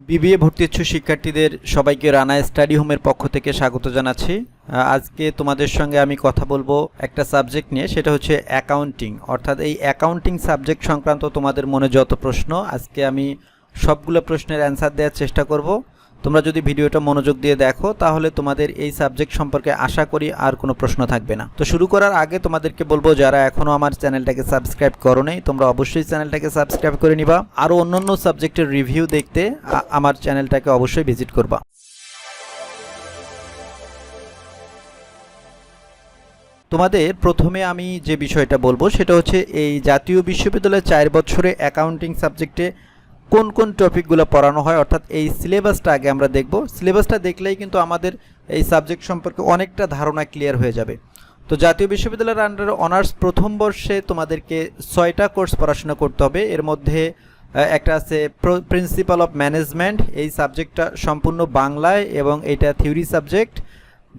BBA ভর্তি ইচ্ছুক শিক্ষার্থীদের সবাইকে রানা স্টাডি হোমের পক্ষ থেকে স্বাগত জানাচ্ছি। আজকে তোমাদের সঙ্গে আমি কথা বলব একটা সাবজেক্ট নিয়ে, সেটা হচ্ছে অ্যাকাউন্টিং। অর্থাৎ এই অ্যাকাউন্টিং সাবজেক্ট সংক্রান্ত তোমাদের মনে যত প্রশ্ন, আজকে আমি সবগুলো প্রশ্নের অ্যান্সার দেওয়ার চেষ্টা করব। তোমরা যদি ভিডিওটা মনোযোগ দিয়ে দেখো, তাহলে তোমাদের এই সাবজেক্ট সম্পর্কে আশা করি আর কোনো প্রশ্ন থাকবে না। তো শুরু করার আগে তোমাদেরকে বলব, যারা এখনও আমার চ্যানেলটাকে সাবস্ক্রাইব করো নেই, তোমরা অবশ্যই চ্যানেলটাকে সাবস্ক্রাইব করে নিবা আরও অন্যান্য সাবজেক্টের রিভিউ দেখতে আমার চ্যানেলটাকে অবশ্যই ভিজিট করবা। তোমাদের প্রথমে আমি যে বিষয়টা বলব, সেটা হচ্ছে এই জাতীয় বিশ্ববিদ্যালয়ের চার বছরে অ্যাকাউন্টিং সাবজেক্টে কোন কোন টপিকগুলো পড়ানো হয়, অর্থাৎ এই সিলেবাসটা আগে আমরা দেখব। সিলেবাসটা দেখলেই কিন্তু আমাদের এই সাবজেক্ট সম্পর্কে অনেকটা ধারণা ক্লিয়ার হয়ে যাবে। তো জাতীয় বিশ্ববিদ্যালয়ের আন্ডারে অনার্স প্রথম বর্ষে তোমাদেরকে ছয়টা কোর্স পড়াশোনা করতে হবে। এর মধ্যে একটা আছে প্রিন্সিপাল অফ ম্যানেজমেন্ট এই সাবজেক্টটা সম্পূর্ণ বাংলায় এবং এটা থিওরি সাবজেক্ট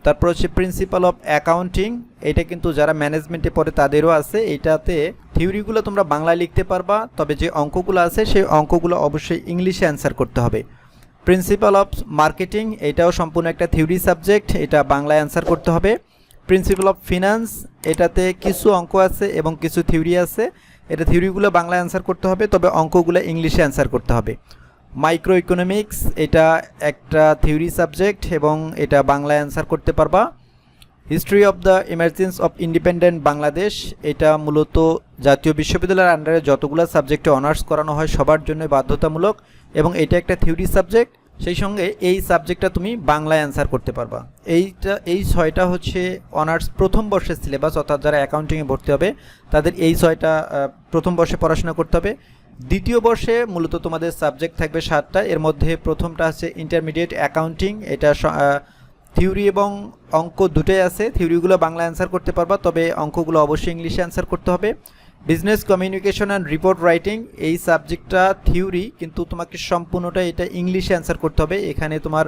তারপর হচ্ছে প্রিন্সিপাল অফ অ্যাকাউন্টিং এটা কিন্তু যারা ম্যানেজমেন্টে পড়ে তাদেরও আছে। এটাতে থিওরিগুলো তোমরা বাংলায় লিখতে পারবা, তবে যে অঙ্কগুলো আছে সেই অঙ্কগুলো অবশ্যই ইংলিশে অ্যান্সার করতে হবে। প্রিন্সিপাল অফ মার্কেটিং এটাও সম্পূর্ণ একটা থিওরি সাবজেক্ট এটা বাংলায় অ্যান্সার করতে হবে। প্রিন্সিপাল অফ ফিনান্স এটাতে কিছু অঙ্ক আছে এবং কিছু থিওরি আছে। এটা থিওরিগুলো বাংলায় অ্যান্সার করতে হবে, তবে অঙ্কগুলো ইংলিশে অ্যান্সার করতে হবে। মাইক্রো ইকোনমিক্স এটা একটা থিওরি সাবজেক্ট এবং এটা বাংলায় অ্যান্সার করতে পারবা। History of the emergence of independent Bangladesh এটা মূলত জাতীয় বিশ্ববিদ্যালয়ের আন্ডারে যতগুলো সাবজেক্টে অনার্স করানো হয় সবার জন্য বাধ্যতামূলক এবং এটা একটা থিওরি সাবজেক্ট সেই সঙ্গে এই সাবজেক্টটা তুমি বাংলায় অ্যান্সার করতে পারবা। এইটা, এই ছয়টা হচ্ছে অনার্স প্রথম বর্ষের সিলেবাস অর্থাৎ যারা অ্যাকাউন্টিংয়ে ভর্তি হবে, তাদের এই ছয়টা প্রথম বর্ষে পড়াশোনা করতে হবে। দ্বিতীয় বর্ষে মূলত তোমাদের সাবজেক্ট থাকবে সাতটা, এর মধ্যে প্রথমটা আছে ইন্টারমিডিয়েট অ্যাকাউন্টিং এটা থিওরি এবং অঙ্ক দুটোই আছে। থিওরিগুলো বাংলা অ্যান্সার করতে পারবা, তবে অঙ্কগুলো অবশ্যই ইংলিশে অ্যান্সার করতে হবে। Business communication and report writing এই সাবজেক্টটা থিওরি কিন্তু তোমাকে সম্পূর্ণটা এটা ইংলিশে অ্যান্সার করতে হবে। এখানে তোমার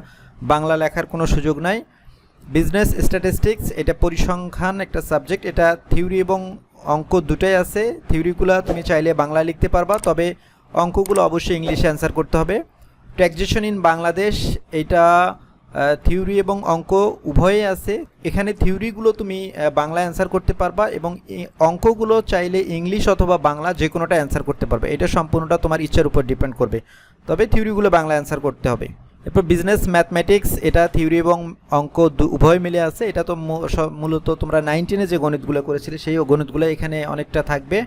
বাংলা লেখার কোনো সুযোগ নাই। বিজনেস স্ট্যাটিস্টিক্স এটা পরিসংখ্যান একটা সাবজেক্ট এটা থিওরি এবং অঙ্ক দুটোই আছে। থিওরিগুলো তুমি চাইলে বাংলা লিখতে পারবা, তবে অঙ্কগুলো অবশ্যই ইংলিশে অ্যান্সার করতে হবে। ট্যাক্সেশন ইন বাংলাদেশ এটা থিওরি এবং অঙ্ক উভয়ই আছে। এখানে থিওরিগুলো তুমি বাংলা অ্যান্সার করতে পারবা এবং অঙ্কগুলো চাইলে ইংলিশ অথবা বাংলা যে কোনোটা অ্যান্সার করতে পারবে। এটা সম্পূর্ণটা তোমার ইচ্ছার উপর ডিপেন্ড করবে। তবে থিওরিগুলো বাংলা অ্যান্সার করতে হবে। এরপর বিজনেস ম্যাথমেটিক্স এটা থিওরি এবং অঙ্ক উভয় মিলে আছে। এটা তো মূলত তোমরা নাইনটিনে যে গণিতগুলো করেছিলে, সেই গণিতগুলো এখানে অনেকটা থাকবে।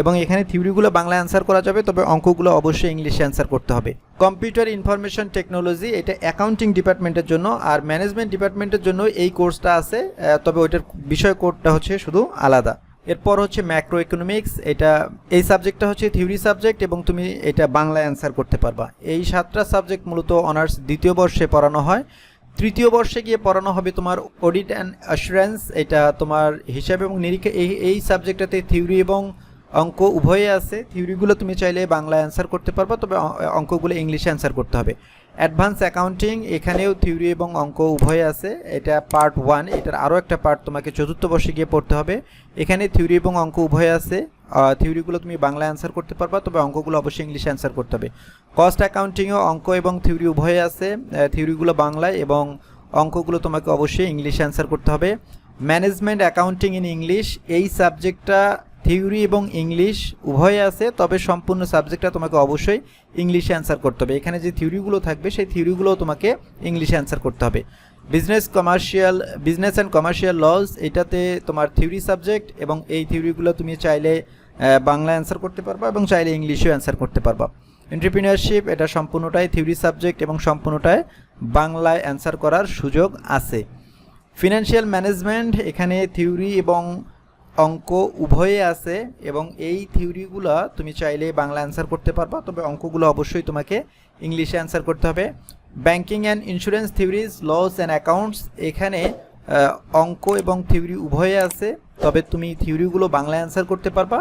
এবং এখানে থিওরিগুলো বাংলা অ্যান্সার করা যাবে, তবে অঙ্কগুলো অবশ্যই ইংলিশে অ্যান্সার করতে হবে। কম্পিউটার ইনফরমেশন টেকনোলজি এটা অ্যাকাউন্টিং ডিপার্টমেন্টের জন্য, আর ম্যানেজমেন্ট ডিপার্টমেন্টের জন্য এই কোর্সটা আছে তবে ওইটার বিষয় কোডটা হচ্ছে শুধু আলাদা। এরপর হচ্ছে ম্যাক্রো ইকোনমিক্স এটা, এই সাবজেক্টটা হচ্ছে থিওরি সাবজেক্ট এবং তুমি এটা বাংলায় অ্যান্সার করতে পারবা। এই সাতটা সাবজেক্ট মূলত অনার্স দ্বিতীয় বর্ষে পড়ানো হয়। তৃতীয় বর্ষে গিয়ে পড়ানো হবে তোমার অডিট অ্যান্ড অ্যাসুরেন্স এটা তোমার হিসাব এবং নিরীক্ষা, এই এই সাবজেক্টটাতে থিওরি এবং অঙ্ক উভয়ে আছে, থিওরিগুলো তুমি চাইলে বাংলা অ্যান্সার করতে পারবা, তবে অঙ্কগুলো ইংলিশে অ্যান্সার করতে হবে। অ্যাডভান্স অ্যাকাউন্টিং এখানেও থিওরি এবং অঙ্ক উভয়ে আছে, এটা পার্ট ওয়ান এটার আরও একটা পার্ট তোমাকে চতুর্থ বর্ষে গিয়ে পড়তে হবে। এখানে থিওরি এবং অঙ্ক উভয়ে আছে থিওরিগুলো তুমি বাংলা অ্যান্সার করতে পারবা, তবে অঙ্কগুলো অবশ্যই ইংলিশে অ্যান্সার করতে হবে। কস্ট অ্যাকাউন্টিংও অঙ্ক এবং থিওরি উভয়ে আছে থিওরিগুলো বাংলায় এবং অঙ্কগুলো তোমাকে অবশ্যই ইংলিশে অ্যান্সার করতে হবে। ম্যানেজমেন্ট অ্যাকাউন্টিং ইন ইংলিশ এই সাবজেক্টটা থিওরি এবং ইংলিশ উভয়ে আছে, তবে সম্পূর্ণ সাবজেক্টটা তোমাকে অবশ্যই ইংলিশে অ্যান্সার করতে হবে। এখানে যে থিওরিগুলো থাকবে, সেই থিওরিগুলো তোমাকে ইংলিশে অ্যান্সার করতে হবে। Business commercial business and commercial laws এটাতে তোমার থিওরি সাবজেক্ট এবং এই থিওরিগুলো তুমি চাইলে বাংলা অ্যান্সার করতে পারবা এবং চাইলে ইংলিশেও অ্যান্সার করতে পারবা। এন্টারপ্রিনিয়ারশিপ এটা সম্পূর্ণটাই থিওরি সাবজেক্ট এবং সম্পূর্ণটায় বাংলায় অ্যান্সার করার সুযোগ আছে। ফিনান্সিয়াল ম্যানেজমেন্ট এখানে থিওরি এবং অঙ্ক উভয়ে আছে এবং এই থিওরিগুলো তুমি চাইলে বাংলা অ্যান্সার করতে পারবা। তবে অঙ্কগুলো অবশ্যই তোমাকে ইংলিশে অ্যান্সার করতে হবে। Banking and insurance theories loss and accounts এখানে অঙ্ক এবং থিওরি উভয়ে আছে। তবে তুমি থিওরিগুলো বাংলা অ্যান্সার করতে পারবা।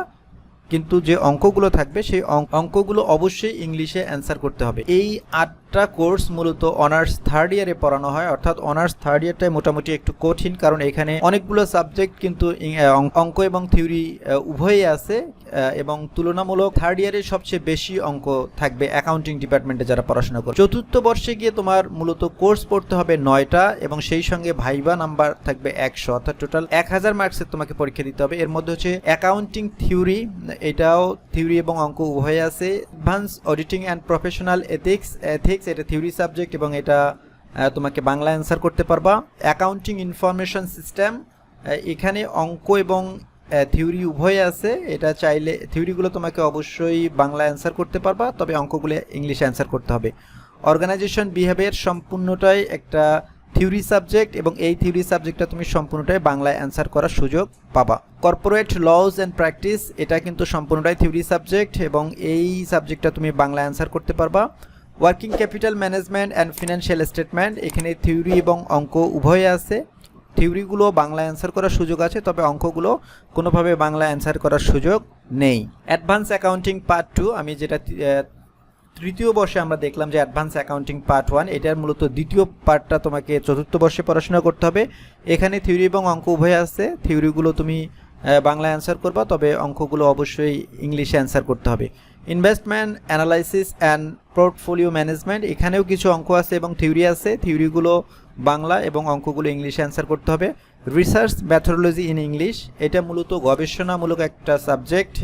কিন্তু যে অঙ্কগুলো থাকবে, সেই অঙ্ক- অঙ্কগুলো অবশ্যই ইংলিশে অ্যান্সার করতে হবে। এই আটটা কোর্স মূলত অনার্স থার্ড ইয়ারে পড়ানো হয়। অর্থাৎ অনার্স থার্ড ইয়ারটাই মোটামুটি একটু কঠিন, কারণ এখানে অনেকগুলো সাবজেক্ট কিন্তু অঙ্ক- এবং থিওরি উভয়ই আছে। এবং তুলনামূলক থার্ড ইয়ারে সবচেয়ে বেশি অঙ্ক থাকবে অ্যাকাউন্টিং ডিপার্টমেন্টে যারা পড়াশোনা করে চতুর্থ বর্ষে গিয়ে তোমার মূলত কোর্স পড়তে হবে নয়টা এবং সেই সঙ্গে ভাইবা নাম্বার থাকবে একশো, অর্থাৎ টোটাল এক হাজার মার্কসের তোমাকে পরীক্ষা দিতে হবে। এর মধ্যে হচ্ছে অ্যাকাউন্টিং থিওরি এটাও থিওরি এবং অঙ্ক উভয় আছে। Advance auditing and professional ethics ethics এটা থিওরি সাবজেক্ট এবং এটা তোমাকে বাংলা অ্যান্সার করতে পারবা। অ্যাকাউন্টিং ইনফরমেশন সিস্টেম এখানে অঙ্ক এবং থিওরি উভয় আছে। এটা চাইলে থিওরিগুলো তোমাকে অবশ্যই বাংলা অ্যান্সার করতে পারবা, তবে অঙ্কগুলো ইংলিশে অ্যান্সার করতে হবে। অর্গানাইজেশন বিহেভিয়ার সম্পূর্ণটাই একটা থিওরি সাবজেক্ট এবং এই থিওরি সাবজেক্টটা তুমি সম্পূর্ণটাই বাংলায় অ্যান্সার করার সুযোগ পাবা। কর্পোরেট লজ অ্যান্ড প্র্যাকটিস এটা কিন্তু সম্পূর্ণটাই থিওরি সাবজেক্ট এবং এই সাবজেক্টটা তুমি বাংলা অ্যান্সার করতে পারবা। Working capital management and financial statement এখানে থিওরি এবং অঙ্ক উভয় আছে। থিওরিগুলো বাংলা অ্যান্সার করার সুযোগ আছে, তবে অঙ্কগুলো কোনোভাবে বাংলা অ্যান্সার করার সুযোগ নেই। অ্যাডভান্স অ্যাকাউন্টিং পার্ট টু আমি যেটা তৃতীয় বর্ষে আমরা দেখলাম যে অ্যাডভান্স অ্যাকাউন্টিং পার্ট ওয়ান এটার মূলত দ্বিতীয় পার্টটা তোমাকে চতুর্থ বর্ষে পড়াশোনা করতে হবে। এখানে থিওরি এবং অঙ্ক উভয় আছে, থিওরিগুলো তুমি বাংলা অ্যান্সার করবা, তবে অঙ্কগুলো অবশ্যই ইংলিশে অ্যান্সার করতে হবে। Investment analysis and portfolio management এখানেও কিছু অঙ্ক আছে এবং থিওরি আছে। থিওরিগুলো বাংলা এবং অঙ্কগুলো ইংলিশে অ্যান্সার করতে হবে। রিসার্চ ম্যাথোডোলজি ইন ইংলিশ এটা মূলত গবেষণামূলক একটা সাবজেক্ট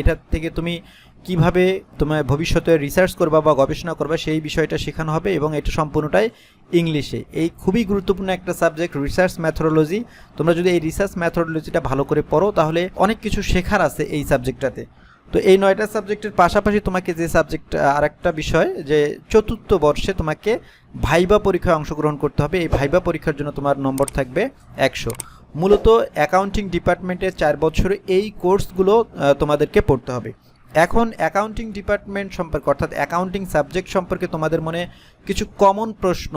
এটার থেকে তুমি কীভাবে তোমার ভবিষ্যতে রিসার্চ করবা বা গবেষণা করবা সেই বিষয়টা শেখানো হবে এবং এটা সম্পূর্ণটাই ইংলিশে এই খুবই গুরুত্বপূর্ণ একটা সাবজেক্ট রিসার্চ ম্যাথোডোলজি তোমরা যদি এই রিসার্চ ম্যাথোডোলজিটা ভালো করে পড়ো, তাহলে অনেক কিছু শেখার আছে এই সাবজেক্টটাতে তো এই নয়টা সাবজেক্টের পাশাপাশি তোমাকে যে সাবজেক্ট আরেকটা বিষয় যে চতুর্থ বর্ষে তোমাকে ভাইবা পরীক্ষায় অংশগ্রহণ করতে হবে। এই ভাইবা পরীক্ষার জন্য তোমার নম্বর থাকবে একশো। মূলত অ্যাকাউন্টিং ডিপার্টমেন্টের চার বছরে এই কোর্সগুলো তোমাদেরকে পড়তে হবে। এখন অ্যাকাউন্টিং ডিপার্টমেন্ট সম্পর্কে, অর্থাৎ অ্যাকাউন্টিং সাবজেক্ট সম্পর্কে তোমাদের মনে কিছু কমন প্রশ্ন,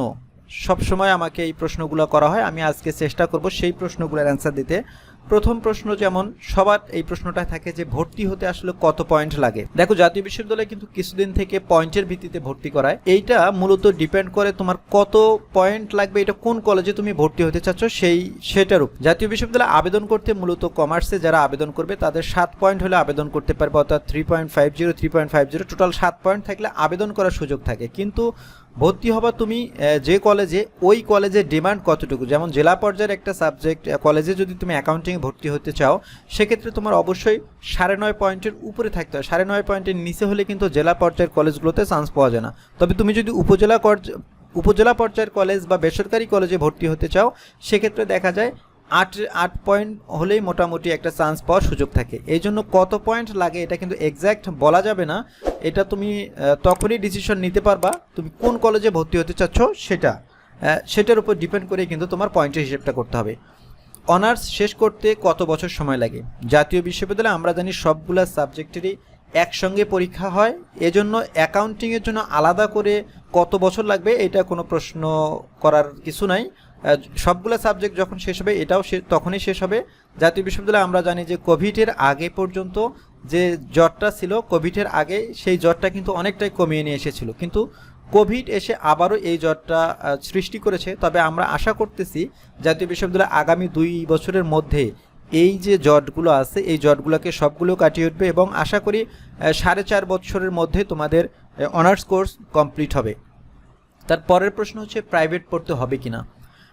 সবসময় আমাকে এই প্রশ্নগুলো করা হয়। আমি আজকে চেষ্টা করব সেই প্রশ্নগুলোর অ্যান্সার দিতে। প্রথম প্রশ্ন যেমন, সবার এই প্রশ্নটা থাকে যে ভর্তি হতে আসলে কত পয়েন্ট লাগে। দেখো, জাতীয় বিশ্ববিদ্যালয় কিন্তু কিছুদিন থেকে পয়েন্টের ভিত্তিতে ভর্তি করায়। এইটা মূলত ডিপেন্ড করে তোমার কত পয়েন্ট লাগবে, এটা কোন কলেজে তুমি ভর্তি হতে চাচ্ছ, সেই, সেটার উপর। জাতীয় বিশ্ববিদ্যালয়ে আবেদন করতে মূলত কমার্সে যারা আবেদন করবে, তাদের সাত পয়েন্ট হলে আবেদন করতে পারবে, অর্থাৎ three point five zero three point five zero total সাত পয়েন্ট থাকলে আবেদন করার সুযোগ থাকে। কিন্তু ভর্তি হবা তুমি যে কলেজে ওই কলেজের ডিমান্ড কতটুকু? যেমন জেলা পর্যায়ের একটা সাবজেক্ট কলেজে যদি তুমি অ্যাকাউন্টিংয়ে ভর্তি হতে চাও, সেক্ষেত্রে তোমার অবশ্যই সাড়ে নয় পয়েন্টের উপরে থাকতে হয়। সাড়ে নয় পয়েন্টের নিচে হলে কিন্তু জেলা পর্যায়ের কলেজগুলোতে চান্স পাওয়া যায় না। তবে তুমি যদি উপজেলা উপজেলা পর্যায়ের কলেজ বা বেসরকারি কলেজে ভর্তি হতে চাও, সেক্ষেত্রে দেখা যায় আট আট পয়েন্ট হলেই মোটামুটি একটা চান্স পাওয়ার সুযোগ থাকে। এই জন্য কত পয়েন্ট লাগে এটা কিন্তু এক্স্যাক্ট বলা যাবে না। এটা তুমি তখনই ডিসিশন নিতে পারবা তুমি কোন কলেজে ভর্তি হতে চাচ্ছ সেটা। সেটার উপর ডিপেন্ড করে কিন্তু তোমার পয়েন্টের হিসেবটা করতে হবে। অনার্স শেষ করতে কত বছর সময় লাগে? জাতীয় বিশ্ববিদ্যালয়ে আমরা জানি সবগুলা সাবজেক্টেরই একসঙ্গে পরীক্ষা হয়। এজন্য অ্যাকাউন্টিংয়ের জন্য আলাদা করে কত বছর লাগবে এটা কোনো প্রশ্ন করার কিছু নাই। সবগুলা সাবজেক্ট যখন শেষ হবে এটাও তখনই শেষ হবে। জাতীয় বিশ্ববিদ্যালয়ে আমরা জানি যে কোভিডের আগে পর্যন্ত যে জ্বরটা ছিল কোভিডের আগে সেই জ্বরটা কিন্তু অনেকটাই কমিয়ে নিয়ে এসেছিল। কিন্তু কোভিড এসে আবারও এই জ্বরটা সৃষ্টি করেছে। তবে আমরা আশা করতেছি জাতীয় বিশ্ববিদ্যালয় আগামী দুই বছরের মধ্যে এই যে জটগুলো আছে, এই জটগুলোকে সবগুলো কাটিয়ে উঠবে এবং আশা করি সাড়ে চার বছরের মধ্যে তোমাদের অনার্স কোর্স কমপ্লিট হবে। তার পরের প্রশ্ন হচ্ছে প্রাইভেট পড়তে হবে কিনা?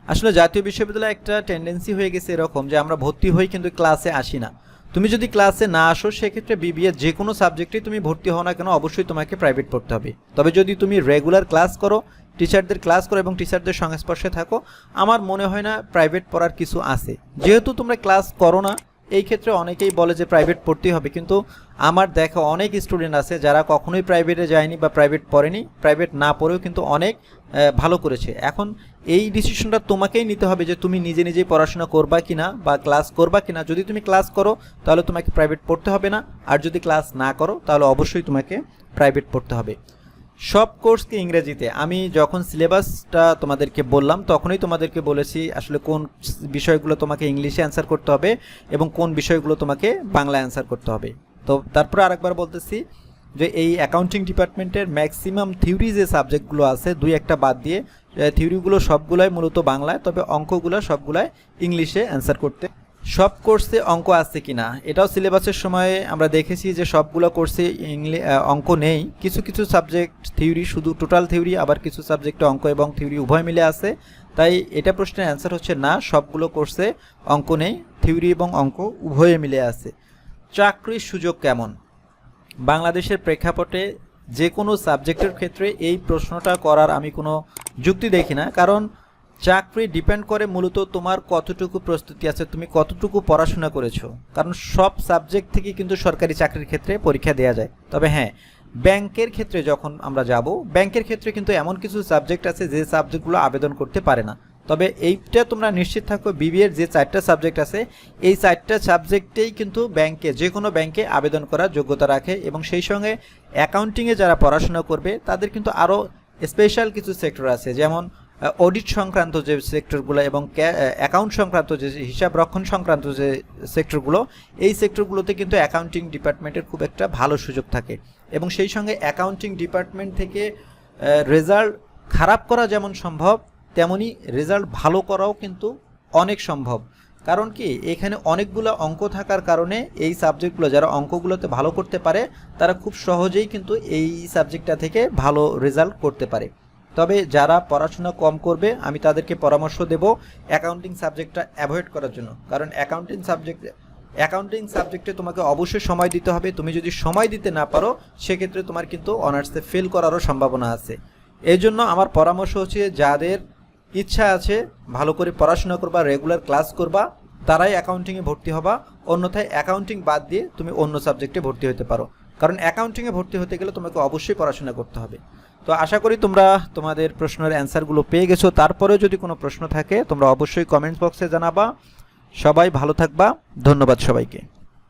আসলে জাতীয় বিশ্ববিদ্যালয়ে একটা টেন্ডেন্সি হয়ে গেছে এরকম যে আমরা ভর্তি হই কিন্তু ক্লাসে আসি না। তুমি যদি ক্লাসে না আসো, সেক্ষেত্রে বিবিএ যে কোনো সাবজেক্টে তুমি ভর্তি হও না কেন, অবশ্যই তোমাকে প্রাইভেট পড়তে হবে। তবে যদি তুমি রেগুলার ক্লাস করো টিচারদের ক্লাস করো এবং টিচারদের সংস্পর্শে থাকো, আমার মনে হয় না প্রাইভেট পড়ার কিছু আছে। যেহেতু তোমরা ক্লাস করো না, এই ক্ষেত্রে অনেকেই বলে যে প্রাইভেট পড়তেই হবে। কিন্তু আমার দেখা অনেক স্টুডেন্ট আছে যারা কখনোই প্রাইভেটে যায়নি বা প্রাইভেট পড়েনি। প্রাইভেট না পড়েও কিন্তু অনেক ভালো করেছে। এখন এই ডিসিশনটা তোমাকেই নিতে হবে যে তুমি নিজে নিজেই পড়াশোনা করবা কিনা বা ক্লাস করবা কিনা। যদি তুমি ক্লাস করো, তাহলে তোমাকে প্রাইভেট পড়তে হবে না। আর যদি ক্লাস না করো, তাহলে অবশ্যই তোমাকে প্রাইভেট পড়তে হবে। সব কোর্সকে ইংরেজিতে। আমি যখন সিলেবাসটা তোমাদেরকে বললাম, তখনই তোমাদেরকে বলেছি আসলে কোন বিষয়গুলো তোমাকে ইংলিশে অ্যান্সার করতে হবে এবং কোন বিষয়গুলো তোমাকে বাংলা অ্যান্সার করতে হবে। তো তারপরে আরেকবার বলতেছি যে এই অ্যাকাউন্টিং ডিপার্টমেন্টের ম্যাক্সিমাম থিওরি যে সাবজেক্টগুলো আছে, দুই একটা বাদ দিয়ে থিওরিগুলো সবগুলাই মূলত বাংলায়, তবে অঙ্কগুলো সবগুলাই ইংলিশে অ্যান্সার করতে। সব কোর্সে অঙ্ক আছে কিনা? এটাও সিলেবাসের সময়ে আমরা দেখেছি যে সবগুলো কোর্সে ইংলি অঙ্ক নেই। কিছু কিছু সাবজেক্ট থিওরি শুধু টোটাল থিওরি আবার কিছু সাবজেক্টে অঙ্ক এবং থিওরি উভয় মিলে আছে। তাই এটা প্রশ্নের অ্যান্সার হচ্ছে না, সবগুলো কোর্সে অঙ্ক নেই থিওরি এবং অঙ্ক উভয়ে মিলে আছে। চাকরির সুযোগ কেমন? বাংলাদেশের প্রেক্ষাপটে যে কোনো সাবজেক্টের ক্ষেত্রে এই প্রশ্নটা করার আমি কোনো যুক্তি দেখি না। কারণ চাকরি ডিপেন্ড করে মূলত তোমার কতটুকু প্রস্তুতি আছে, তুমি কতটুকু পড়াশোনা করেছ। কারণ সব সাবজেক্ট থেকে কিন্তু সরকারি চাকরির ক্ষেত্রে পরীক্ষা দেওয়া যায়। তবে হ্যাঁ ব্যাংকের ক্ষেত্রে যখন আমরা যাব, ব্যাংকের ক্ষেত্রে কিন্তু এমন কিছু সাবজেক্ট আছে যে সাবজেক্টগুলো আবেদন করতে পারে না। তবে এইটা তোমরা নিশ্চিত থাকো বিবিএর যে চারটা সাবজেক্ট আছে, এই চারটা সাবজেক্টেই কিন্তু ব্যাংকে যে কোনো ব্যাংকে আবেদন করার যোগ্যতা রাখে এবং সেই সঙ্গে অ্যাকাউন্টিংয়ে যারা পড়াশোনা করবে, তাদের কিন্তু আরও স্পেশাল কিছু সেক্টর আছে। যেমন অডিট সংক্রান্ত যে সেক্টরগুলো এবং অ্যাকাউন্ট সংক্রান্ত যে হিসাব রক্ষণ সংক্রান্ত যে সেক্টরগুলো এই সেক্টরগুলোতে কিন্তু অ্যাকাউন্টিং ডিপার্টমেন্টের খুব একটা ভালো সুযোগ থাকে। এবং সেই সঙ্গে অ্যাকাউন্টিং ডিপার্টমেন্ট থেকে রেজাল্ট খারাপ করা যেমন সম্ভব তেমনি রেজাল্ট ভালো করাও কিন্তু অনেক সম্ভব। কারণ কি, এখানে অনেকগুলো অঙ্ক থাকার কারণে এই সাবজেক্টগুলো, যারা অঙ্কগুলোতে ভালো করতে পারে, তারা খুব সহজেই কিন্তু এই সাবজেক্টটা থেকে ভালো রেজাল্ট করতে পারে। তবে যারা পড়াশোনা কম করবে, আমি তাদেরকে পরামর্শ দেব অ্যাকাউন্টিং সাবজেক্টটা অ্যাভয়েড করার জন্য। কারণ অ্যাকাউন্টিং সাবজেক্ট, অ্যাকাউন্টিং সাবজেক্টে তোমাকে অবশ্যই সময় দিতে হবে। তুমি যদি সময় দিতে না পারো, সেক্ষেত্রে তোমার কিন্তু অনার্সে ফেল করারও সম্ভাবনা আছে। এই জন্য আমার পরামর্শ হচ্ছে যাদের ইচ্ছা আছে ভালো করে পড়াশোনা করবা রেগুলার ক্লাস করবা, তারাই অ্যাকাউন্টিংয়ে ভর্তি হবা, অন্যথায় অ্যাকাউন্টিং বাদ দিয়ে তুমি অন্য সাবজেক্টে ভর্তি হতে পারো। কারণ অ্যাকাউন্টিংয়ে ভর্তি হতে গেলে তোমাকে অবশ্যই পড়াশোনা করতে হবে। তো আশা করি তোমরা তোমাদের প্রশ্নের অ্যান্সারগুলো পেয়ে গেছো। তারপরেও যদি কোনো প্রশ্ন থাকে, তোমরা অবশ্যই কমেন্ট বক্সে জানাবা। সবাই ভালো থাকবা। ধন্যবাদ সবাইকে।